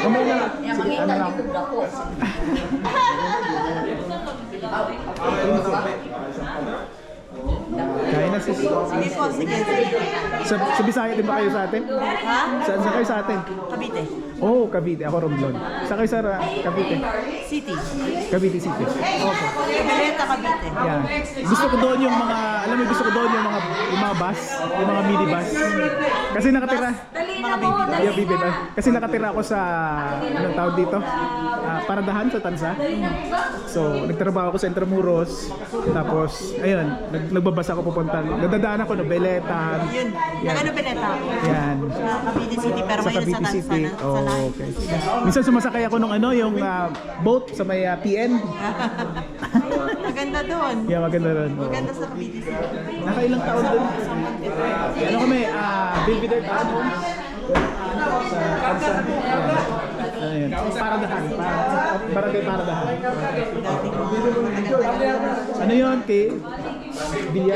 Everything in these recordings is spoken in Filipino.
Kamay na. Sige, ano lang. Kain na sis. Sige po, sige. Sa, sa Bisaya din ba kayo sa atin? Ha? Saan sa kayo sa atin? Cavite. Oh, Cavite. Ako Romblon. Sa kayo sa Cavite? City. Cavite City. Okay. Caleta, Cavite. Yan. Gusto ko doon yung mga, alam mo, gusto ko doon yung mga, yung mga bus, yung mga minibus. Kasi nakatira, na mo, dali yung baby bus. Kasi nakatira ako sa, anong tawag dito? Ah, paradahan sa Tansa. So, nagtrabaho ako sa Intramuros. Tapos, ayun, nag, nagbabas ako pupunta. Nadadaan ako no, Beletan. Yun. Yan. Nag-ano pineta ako? Yan. Sa Cavite City, pero sa ngayon Cavite sa City. Tansa na. Oh, Sa okay. Minsan sumasakay ako nung ano, yung ah, boat sa may ah, PN. Maganda doon. Yeah, maganda rin. Oo. Maganda sa Cavite City. Nakailang taon din. Ano kami, ah, Belvedere Town Homes. Sa Kansan. Ano yun? Paradahan. Para, barangay Paradahan. Ko. Ano yun, kay Bilya?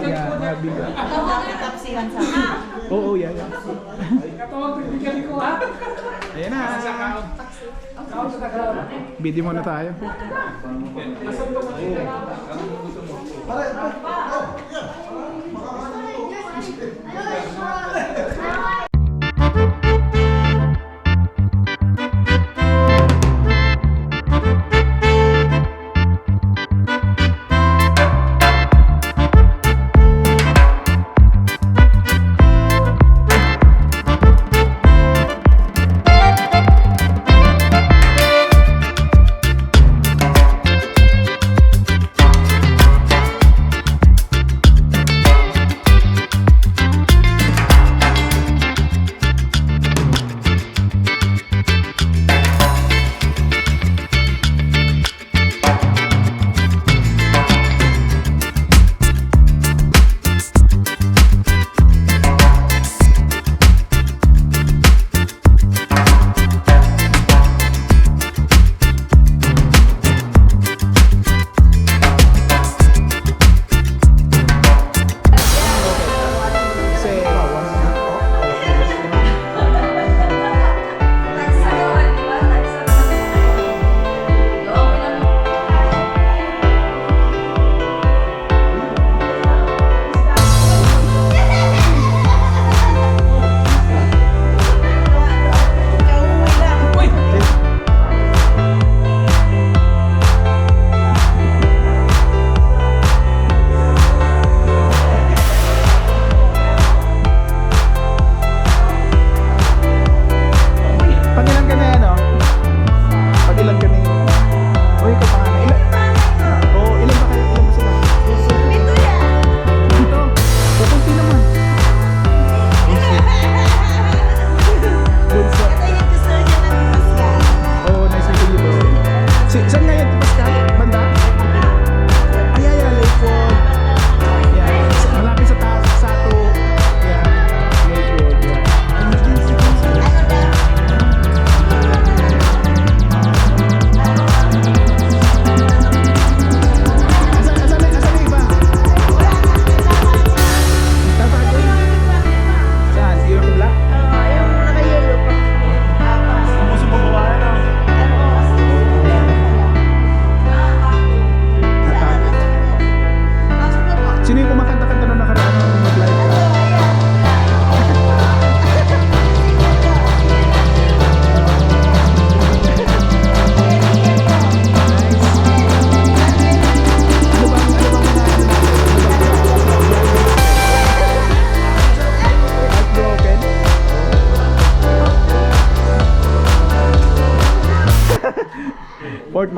Yeah, mga Bilya. Tapsihan sa Oo, yeah, yeah. Ayan na. Video muna tayo. Kasi,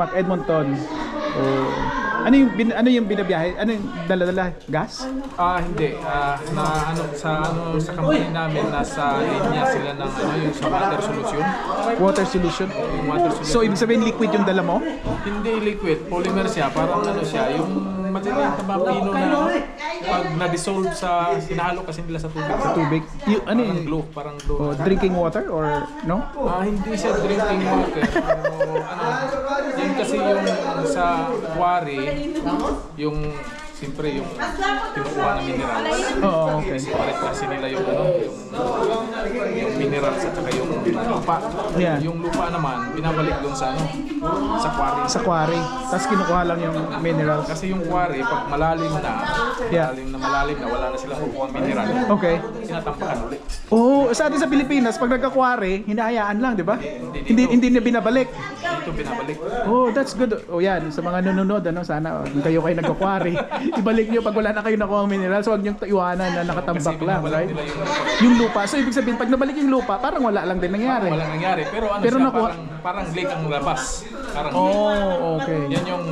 Mac, Edmonton. Oh. Ano yung bin, ano yung binabiyahe? Ano yung dala-dala? Gas? Ah, hindi. Ah, na ano sa ano sa company namin nasa linya sila ng ano yung sa water solution. Water solution? Yung water solution. So, ibig sabihin liquid yung dala mo? hindi liquid, polymer siya, parang ano siya, yung maliliit na mga pino na pag na-dissolve sa, sinahalo kasi nila sa tubig. Sa tubig. Yung, ano Parang yun? glue, parang glue. Oh, drinking water or no? Ah, hindi siya drinking water. Pero ano, yun kasi yung sa quarry, yung siyempre yung kinukuha na mineral. Oo, okay. Separate kasi nila yung ano, yung, yung minerals at saka yung lupa. Yeah. Yung lupa naman, binabalik doon sa ano, sa quarry. Sa quarry. Tapos kinukuha lang yung minerals. Kasi yung quarry, pag malalim na, Yeah. malalim na malalim na, wala na silang kukuha mineral, Okay. tinatampakan ulit. Oo, sa atin sa Pilipinas, pag nagka-quarry, hinahayaan lang, di ba? Hindi hindi na binabalik. Dito binabalik. Oh, that's good. Oh, yan. Sa mga nanonood, ano, sana oh, kung kayo kayo nagka-quarry, ibalik nyo pag wala na kayo nakuha ang minerals, huwag nyo iwanan na nakatambak Kasi lang, right? yung Yung lupa. So, ibig sabihin, pag nabalik yung lupa, parang wala lang din nangyari. walang nangyari. Pero ano Pero siya, nakuha- parang, parang lake ang labas. Parang Oh, okay. Yan yung,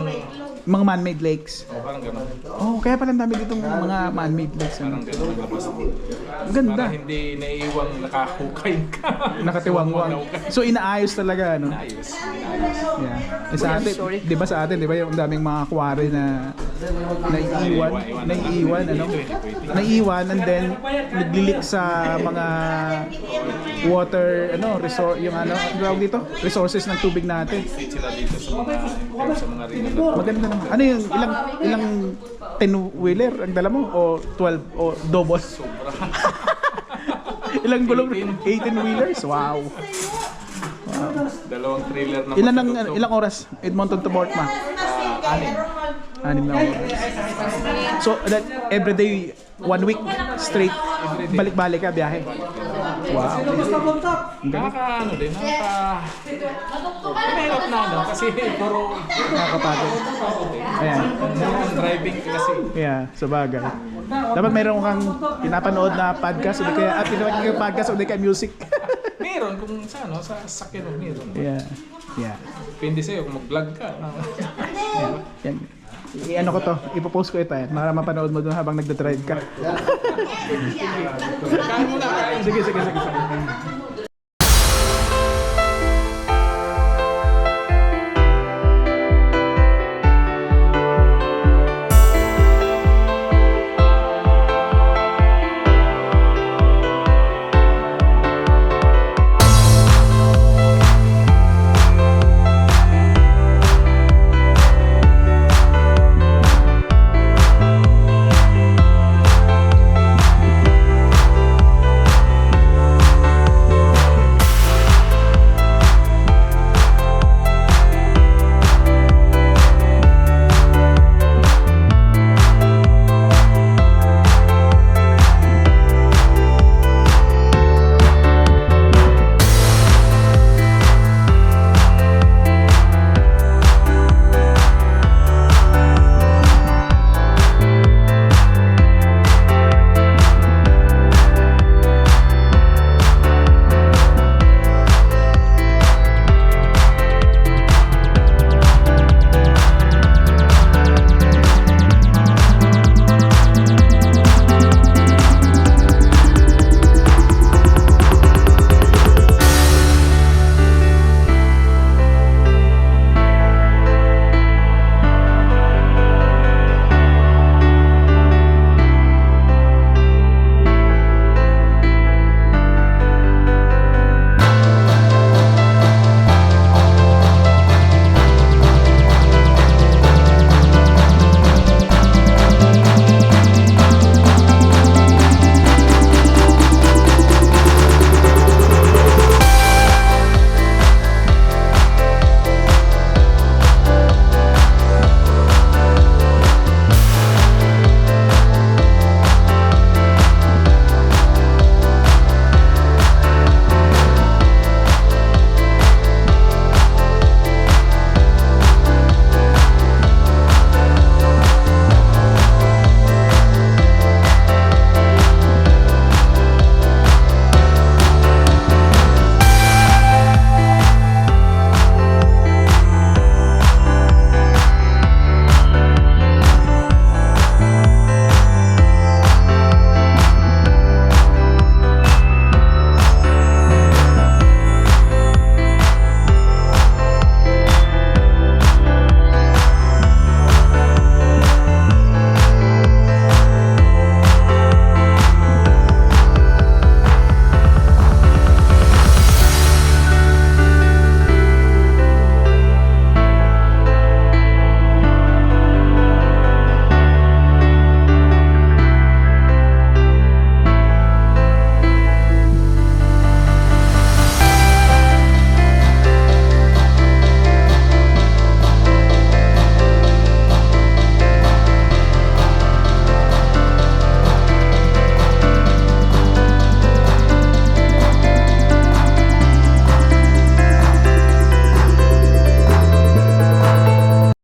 Mga man-made lakes. oh, parang gano'n. Oh, kaya pala ang dami ditong mga man-made lakes. Parang Ano? gano'n ang labas. Ang ganda. Para hindi naiiwang nakahukay ka. Nakatiwangwang. So, inaayos talaga, ano? Ayos. Yeah. Eh, sa atin, di ba sa atin, di ba yung daming mga quarry na naiiwan, naiiwan, ano? Naiiwan and then naglilik sa mga water, ano, resort, yung ano, ano tawag dito? Resources ng tubig natin. Sila dito sa mga, sa mga rin na Maganda naman. Ano yung ilang ilang 10 wheeler ang dala mo o 12 o double? ilang gulong 18 wheelers? Wow. dalawang trailer na Ilan ang ilang oras Edmonton to Mortma? Ah, anim. Anim na oras. So that every day one week straight balik-balik ka biyahe. Wow. Ang galing. Nakaka ano din, nakaka... Mahirap na ano, kasi puro Nakakapagod. Ayan. ang driving kasi. Yeah, sa bagay. Dapat mayroon kang pinapanood na podcast o di kaya at pinapanood kang podcast o di kaya music. Meron kung sa ano, sa sakyan meron. yeah. Yeah. Depende sa'yo kung mag-vlog ka. Yan. Yan. I-ano ko to, ipopost ko ito eh, para mapanood mo doon habang nagda-drive ka. Sige, sige, sige. sige.